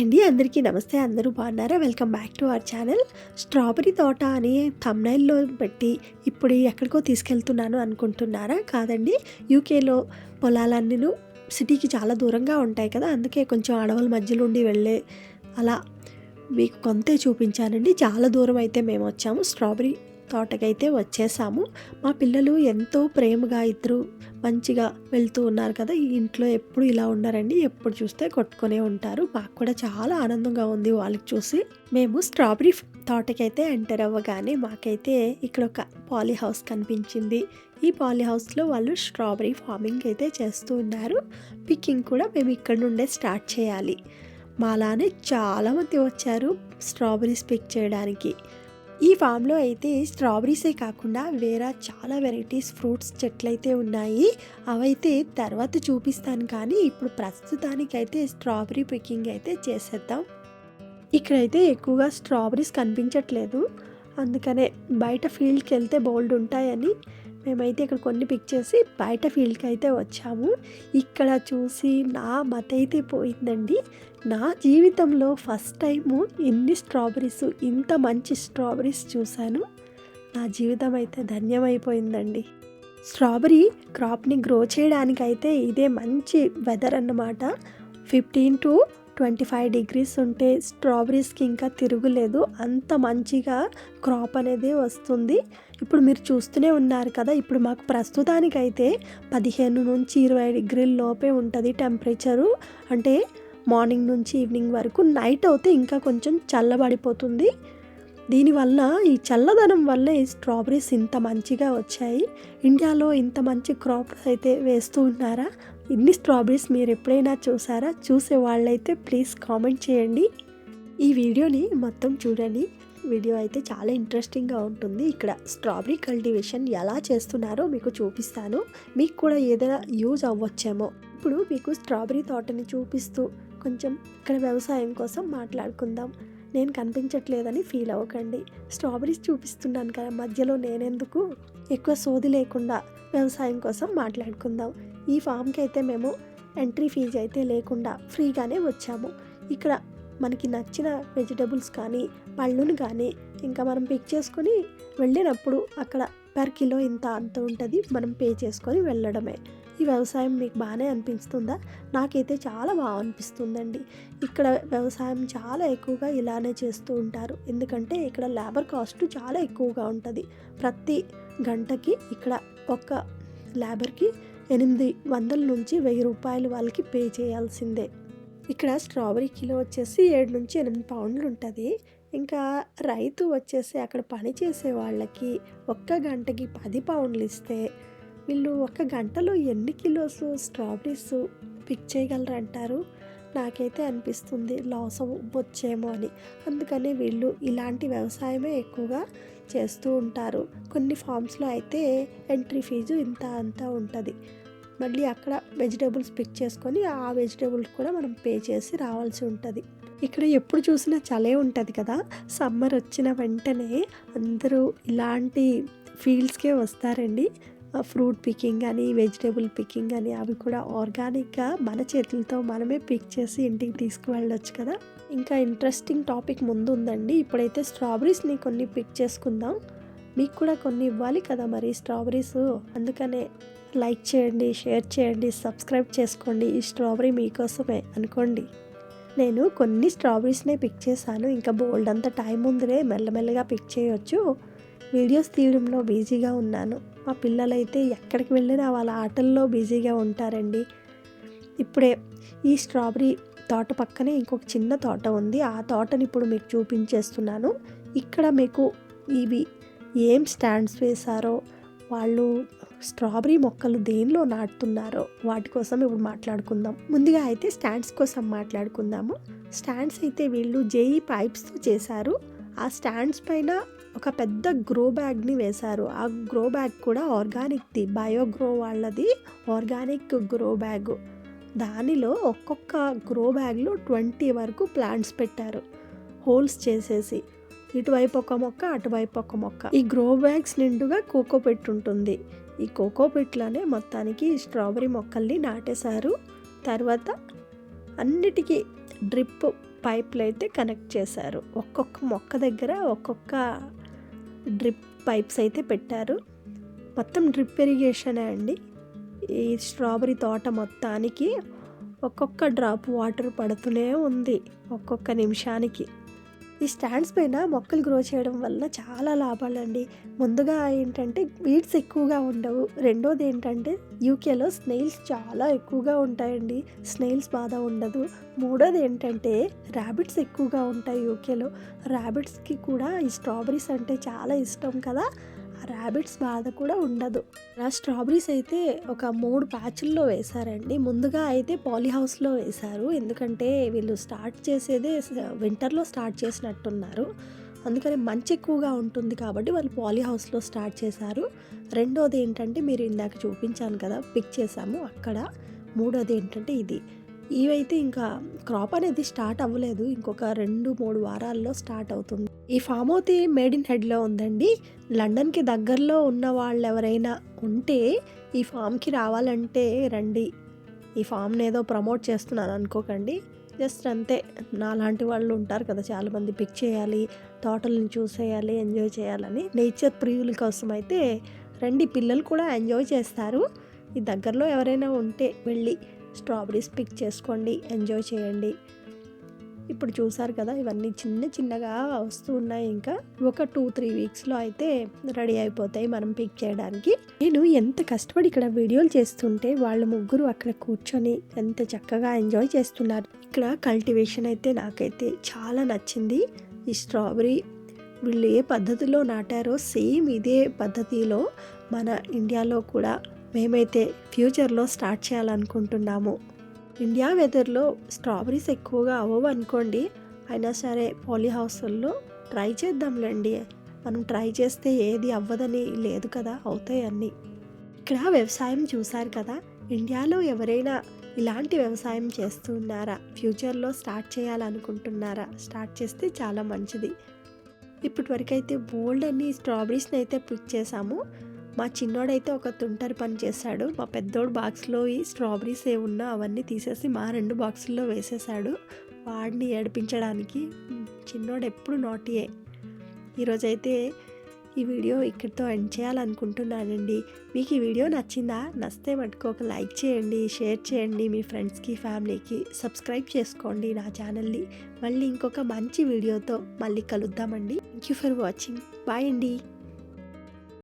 Hi అండి. అందరికీ నమస్తే. అందరూ బాగున్నారా? Welcome back to our channel. Strawberry తోట అని తమ్నైల్లో పెట్టి ఇప్పుడు ఎక్కడికో తీసుకెళ్తున్నాను అనుకుంటున్నారా? కాదండి. యూకేలో పొలాలన్నీ సిటీకి చాలా దూరంగా ఉంటాయి కదా. అందుకే కొంచెం అడవుల మధ్యలో ఉండి వెళ్ళే అలా మీకు కొంతే చూపించానండి. చాలా దూరం అయితే మేము వచ్చాము. స్ట్రాబెరీ తోటకైతే వచ్చేసాము. మా పిల్లలు ఎంతో ప్రేమగా ఇద్దరు మంచిగా వెళ్తూ ఉన్నారు కదా ఈ ఇంట్లో ఎప్పుడు ఇలా ఉన్నారండి ఎప్పుడు చూస్తే కొట్టుకునే ఉంటారు. మాకు కూడా చాలా ఆనందంగా ఉంది వాళ్ళకి చూసి. మేము స్ట్రాబెరీ తోటకైతే ఎంటర్ అవ్వగానే మాకైతే ఇక్కడ ఒక పాలీ హౌస్ కనిపించింది. ఈ పాలీ హౌస్లో వాళ్ళు స్ట్రాబెరీ ఫార్మింగ్ అయితే చేస్తూ ఉన్నారు. పికింగ్ కూడా మేము ఇక్కడ నుండే స్టార్ట్ చేయాలి. మాలానే చాలామంది వచ్చారు స్ట్రాబెరీస్ పిక్ చేయడానికి. ఈ ఫామ్లో అయితే స్ట్రాబెరీసే కాకుండా వేరే చాలా వెరైటీస్ ఫ్రూట్స్ చెట్లయితే ఉన్నాయి. అవైతే తర్వాత చూపిస్తాను కానీ ఇప్పుడు ప్రస్తుతానికైతే స్ట్రాబెరీ పికింగ్ అయితే చేసేద్దాం. ఇక్కడైతే ఎక్కువగా స్ట్రాబెరీస్ కనిపించట్లేదు. అందుకనే బయట ఫీల్డ్కి వెళ్తే బోల్డ్ ఉంటాయని మేమైతే ఇక్కడ కొన్ని పిక్ చేసి బయట ఫీల్డ్కి అయితే వచ్చాము. ఇక్కడ చూసి నా మత అయితే పోయిందండి. నా జీవితంలో ఫస్ట్ టైము ఇన్ని స్ట్రాబెరీస్ ఇంత మంచి స్ట్రాబెరీస్ చూశాను. నా జీవితం అయితే ధన్యమైపోయిందండి. స్ట్రాబెరీ క్రాప్ని గ్రో చేయడానికైతే ఇదే మంచి వెదర్ అన్నమాట. Fifteen to twenty five degrees ఉంటే స్ట్రాబెరీస్కి ఇంకా తిరుగులేదు. అంత మంచిగా క్రాప్ అనేది వస్తుంది. ఇప్పుడు మీరు చూస్తూనే ఉన్నారు కదా ఇప్పుడు మాకు ప్రస్తుతానికైతే పదిహేను నుంచి ఇరవై డిగ్రీల లోపే ఉంటుంది టెంపరేచరు. అంటే మార్నింగ్ నుంచి ఈవినింగ్ వరకు నైట్ అయితే ఇంకా కొంచెం చల్లబడిపోతుంది. దీనివల్ల ఈ చల్లదనం వల్ల ఈ స్ట్రాబెరీస్ ఇంత మంచిగా వచ్చాయి. ఇండియాలో ఇంత మంచి క్రాప్స్ అయితే వేస్తూ ఉన్నారా? ఇన్ని స్ట్రాబెరీస్ మీరు ఎప్పుడైనా చూసారా? చూసే వాళ్ళైతే ప్లీజ్ కామెంట్ చేయండి. ఈ వీడియోని మొత్తం చూడండి. వీడియో అయితే చాలా ఇంట్రెస్టింగ్గా ఉంటుంది. ఇక్కడ స్ట్రాబెరీ కల్టివేషన్ ఎలా చేస్తున్నారో మీకు చూపిస్తాను. మీకు కూడా ఏదైనా యూజ్ అవ్వచ్చేమో. ఇప్పుడు మీకు స్ట్రాబెరీ తోటని చూపిస్తూ కొంచెం ఇక్కడ వ్యవసాయం కోసం మాట్లాడుకుందాం. నేను కనిపించట్లేదని ఫీల్ అవ్వకండి. స్ట్రాబెరీస్ చూపిస్తున్నాను కదా మధ్యలో నేనెందుకు? ఎక్కువ సోది లేకుండా వ్యవసాయం కోసం మాట్లాడుకుందాం. ఈ ఫామ్కి అయితే మేము ఎంట్రీ ఫీజు అయితే లేకుండా ఫ్రీగానే వచ్చాము. ఇక్కడ మనకి నచ్చిన వెజిటబుల్స్ కానీ పళ్ళును కానీ ఇంకా మనం పిక్ చేసుకొని వెళ్ళినప్పుడు అక్కడ పర్ కిలో ఇంత అంత ఉంటుంది మనం పే చేసుకొని వెళ్ళడమే. ఈ వ్యవసాయం మీకు బాగానే అనిపిస్తుందా? నాకైతే చాలా బాగా అనిపిస్తుందండి. ఇక్కడ వ్యవసాయం చాలా ఎక్కువగా ఇలానే చేస్తూ ఉంటారు. ఎందుకంటే ఇక్కడ లేబర్ కాస్ట్ చాలా ఎక్కువగా ఉంటుంది. ప్రతి గంటకి ఇక్కడ ఒక్క లేబర్కి ఎనిమిది వందల నుంచి వెయ్యి రూపాయలు వాళ్ళకి పే చేయాల్సిందే. ఇక్కడ స్ట్రాబెరీ కిలో వచ్చేసి ఏడు నుంచి ఎనిమిది పౌండ్లు ఉంటుంది. ఇంకా రైతు వచ్చేసి అక్కడ పని చేసే వాళ్ళకి ఒక్క గంటకి పది పౌండ్లు ఇస్తే వీళ్ళు ఒక గంటలో ఎన్ని కిలోస్ స్ట్రాబెరీస్ పిక్ చేయగలరు అంటారు నాకైతే అనిపిస్తుంది లాస్ వచ్చేమో అని. అందుకని వీళ్ళు ఇలాంటి వ్యవసాయమే ఎక్కువగా చేస్తూ ఉంటారు. కొన్ని ఫామ్స్లో అయితే ఎంట్రీ ఫీజు ఇంత అంతా ఉంటుంది. మళ్ళీ అక్కడ వెజిటేబుల్స్ పిక్ చేసుకొని ఆ వెజిటేబుల్స్ కూడా మనం పే చేసి రావాల్సి ఉంటుంది. ఇక్కడ ఎప్పుడు చూసినా చలే ఉంటుంది కదా. సమ్మర్ వచ్చిన వెంటనే అందరూ ఇలాంటి ఫీల్డ్స్కే వస్తారండి. ఫ్రూట్ పికింగ్ అని వెజిటేబుల్ పికింగ్ అని అవి కూడా ఆర్గానిక్గా మన చేతులతో మనమే పిక్ చేసి ఇంటికి తీసుకువెళ్ళొచ్చు కదా. ఇంకా ఇంట్రెస్టింగ్ టాపిక్ ముందు ఉందండి ఇప్పుడైతే స్ట్రాబెరీస్ని కొన్ని పిక్ చేసుకుందాం. మీకు కూడా కొన్ని ఇవ్వాలి కదా మరి స్ట్రాబెరీస్ అందుకనే లైక్ చేయండి షేర్ చేయండి సబ్స్క్రైబ్ చేసుకోండి. ఈ స్ట్రాబెరీ మీకోసమే అనుకోండి. నేను కొన్ని స్ట్రాబెరీస్నే పిక్ చేశాను. ఇంకా బోల్డ్ అంత టైం ఉందిలే మెల్లమెల్లగా పిక్ చేయొచ్చు. వీడియోస్ తీయడంలో బిజీగా ఉన్నాను. మా పిల్లలైతే ఎక్కడికి వెళ్ళినా వాళ్ళ ఆటల్లో బిజీగా ఉంటారండి. ఇప్పుడే ఈ స్ట్రాబెరీ తోట పక్కనే ఇంకొక చిన్న తోట ఉంది. ఆ తోటని ఇప్పుడు మీకు చూపించేస్తున్నాను. ఇక్కడ మీకు ఇవి ఏం స్టాండ్స్ వేశారో వాళ్ళు స్ట్రాబెరీ మొక్కలు దేనిలో నాటుతున్నారో వాటి కోసం ఇప్పుడు మాట్లాడుకుందాం. ముందుగా అయితే స్టాండ్స్ కోసం మాట్లాడుకుందాము. స్టాండ్స్ అయితే వీళ్ళు జేఈ పైప్స్తో చేశారు. ఆ స్టాండ్స్ పైన ఒక పెద్ద గ్రో బ్యాగ్ని వేశారు. ఆ గ్రో బ్యాగ్ కూడా ఆర్గానిక్ది బయోగ్రో వాళ్ళది ఆర్గానిక్ గ్రో బ్యాగ్. దానిలో ఒక్కొక్క గ్రో బ్యాగ్లో ట్వంటీ వరకు ప్లాంట్స్ పెట్టారు. హోల్స్ చేసేసి. ఇటువైపు ఒక మొక్క అటువైపు ఒక మొక్క. ఈ గ్రో బ్యాగ్స్ నిండుగా కోకో పెట్టుంటుంది ఈ కోకో పిట్లోనే మొత్తానికి స్ట్రాబెరీ మొక్కల్ని నాటేశారు. తర్వాత అన్నిటికీ డ్రిప్ పైప్లు అయితే కనెక్ట్ చేశారు. ఒక్కొక్క మొక్క దగ్గర ఒక్కొక్క డ్రిప్ పైప్స్ అయితే పెట్టారు. మొత్తం డ్రిప్ ఇరిగేషనే అండి. ఈ స్ట్రాబెరీ తోట మొత్తానికి ఒక్కొక్క డ్రాప్ వాటర్ పడుతూనే ఉంది ఒక్కొక్క నిమిషానికి. ఈ స్టాండ్స్ పైన మొక్కలు గ్రో చేయడం వల్ల చాలా లాభాలండి. ముందుగా ఏంటంటే వీడ్స్ ఎక్కువగా ఉండవు. రెండోది ఏంటంటే యూకేలో స్నేల్స్ చాలా ఎక్కువగా ఉంటాయండి. స్నేల్స్ బాధ ఉండదు. మూడోది ఏంటంటే ర్యాబిట్స్ ఎక్కువగా ఉంటాయి యూకేలో. ర్యాబిట్స్కి కూడా ఈ స్ట్రాబెరీస్ అంటే చాలా ఇష్టం కదా. ర్యాబిట్స్ బాధ కూడా ఉండదు. ఆ స్ట్రాబెరీస్ అయితే ఒక మూడు ప్యాచ్ల్లో వేశారండి. ముందుగా అయితే పాలీ హౌస్లో వేశారు. ఎందుకంటే వీళ్ళు స్టార్ట్ చేసేదే వింటర్లో స్టార్ట్ చేసినట్టున్నారు. అందుకని మంచి ఎక్కువగా ఉంటుంది కాబట్టి వాళ్ళు పాలీ హౌస్లో స్టార్ట్ చేశారు. రెండోది ఏంటంటే మీరు ఇందాక చూపించాను కదా పిక్ చేసాము అక్కడ. మూడోది ఏంటంటే ఇది. ఇవైతే ఇంకా క్రాప్ అనేది స్టార్ట్ అవ్వలేదు. ఇంకొక రెండు మూడు వారాల్లో స్టార్ట్ అవుతుంది. ఈ ఫామ్ అయితే మేడ్ ఇన్ హెడ్లో ఉందండి. లండన్కి దగ్గరలో ఉన్న వాళ్ళు ఎవరైనా ఉంటే ఈ ఫామ్కి రావాలంటే రండి. ఈ ఫామ్ని ఏదో ప్రమోట్ చేస్తున్నాను అనుకోకండి. జస్ట్ అంతే. నాలాంటి వాళ్ళు ఉంటారు కదా చాలామంది పిక్ చేయాలి తోటలను చూసేయాలి ఎంజాయ్ చేయాలని. నేచర్ ప్రియుల కోసం అయితే రండి. పిల్లలు కూడా ఎంజాయ్ చేస్తారు. ఈ దగ్గరలో ఎవరైనా ఉంటే వెళ్ళి స్ట్రాబెరీస్ పిక్ చేసుకోండి ఎంజాయ్ చేయండి. ఇప్పుడు చూసారు కదా ఇవన్నీ చిన్న చిన్నగా వస్తూ ఉన్నాయి ఇంకా. ఒక టూ త్రీ వీక్స్లో అయితే రెడీ అయిపోతాయి మనం పిక్ చేయడానికి. నేను ఎంత కష్టపడి ఇక్కడ వీడియోలు చేస్తుంటే వాళ్ళు ముగ్గురు అక్కడ కూర్చొని ఎంత చక్కగా ఎంజాయ్ చేస్తున్నారు. ఇక్కడ కల్టివేషన్ అయితే నాకైతే చాలా నచ్చింది. ఈ స్ట్రాబెరీ వీళ్ళు ఏ పద్ధతిలో నాటారో సేమ్ ఇదే పద్ధతిలో మన ఇండియాలో కూడా మేమైతే ఫ్యూచర్లో స్టార్ట్ చేయాలనుకుంటున్నాము. ఇండియా వెదర్లో స్ట్రాబెరీస్ ఎక్కువగా అవ్వవు అనుకోండి అయినా సరే పాలీ హౌస్ల్లో ట్రై చేద్దాంలేండి. మనం ట్రై చేస్తే ఏది అవ్వదని లేదు కదా అవుతాయి అన్నీ. ఇక్కడ వ్యవసాయం చూశారు కదా ఇండియాలో ఎవరైనా ఇలాంటి వ్యవసాయం చేస్తున్నారా ఫ్యూచర్లో స్టార్ట్ చేయాలనుకుంటున్నారా? స్టార్ట్ చేస్తే చాలా మంచిది. ఇప్పటివరకైతే అయితే బోల్డ్ అన్ని స్ట్రాబెరీస్ని అయితే పిక్ చేసాము మా చిన్నోడైతే ఒక తుంటరి పని చేశాడు. మా పెద్దోడు బాక్స్లో ఈ స్ట్రాబెరీస్ ఏ ఉన్నా అవన్నీ తీసేసి మా రెండు బాక్సుల్లో వేసేసాడు వాడిని ఏడిపించడానికి చిన్నోడు ఎప్పుడు నోటియే ఈరోజైతే ఈ వీడియో ఇక్కడితో ఎండ్ చేయాలనుకుంటున్నానండి. మీకు ఈ వీడియో నచ్చిందా? నచ్చితే మటుకు ఒక లైక్ చేయండి షేర్ చేయండి మీ ఫ్రెండ్స్కి ఫ్యామిలీకి సబ్స్క్రైబ్ చేసుకోండి నా ఛానల్ని. మళ్ళీ ఇంకొక మంచి వీడియోతో మళ్ళీ కలుద్దామండి. Thank you for watching. Bye అండి.